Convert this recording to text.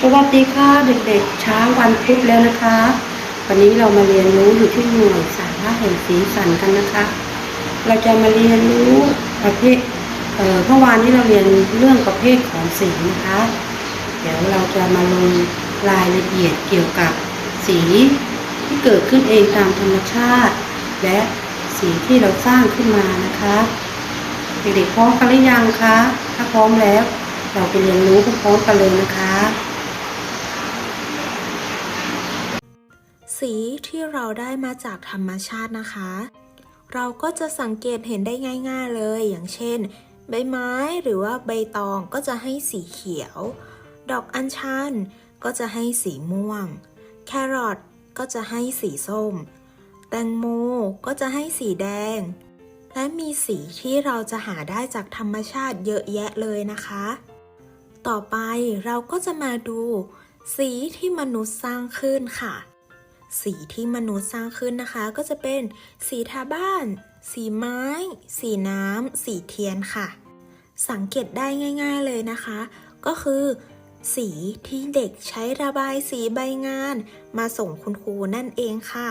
สวัสดีค่ะเด็กๆเช้าวันพุธแล้วนะคะ วันนี้เรามาเรียนรู้อยู่ที่หน่วยสาระแห่งสีสันกันนะคะ เราจะมาเรียนรู้ประเภทเอ่อเมื่อวานนี้เราเรียนเรื่องประเภทของสีนะคะ เดี๋ยวเราจะมาลงรายละเอียดเกี่ยวกับสีที่เกิดขึ้นเองตามธรรมชาติ และสีที่เราสร้างขึ้นมานะคะ เด็กๆพร้อมกันหรือยังคะ ถ้าพร้อมแล้ว เราไปเรียนรู้พร้อมๆกันเลยนะคะ สีที่เราได้มาจากธรรมชาตินะคะ เราก็จะสังเกตเห็นได้ง่าย ๆเลย อย่างเช่น ใบไม้หรือว่าใบตองก็จะให้สีเขียว ดอกอัญชันก็จะให้สีม่วง แครอทก็จะให้สีส้ม แตงโมก็จะให้สีแดง และมีสีที่เราจะหาได้จากธรรมชาติเยอะแยะเลยนะคะ ต่อไปเราก็จะมาดู สีที่มนุษย์สร้างขึ้นค่ะ สีที่มนุษย์สร้างขึ้นนะคะ ก็จะเป็นสีทาบ้าน สีไม้ สีน้ำ สีเทียนค่ะ สังเกตได้ง่าย ๆเลยนะคะ ก็คือ สีที่เด็กใช้ระบายสีใบงาน มาส่งคุณครูนั่นเองค่ะ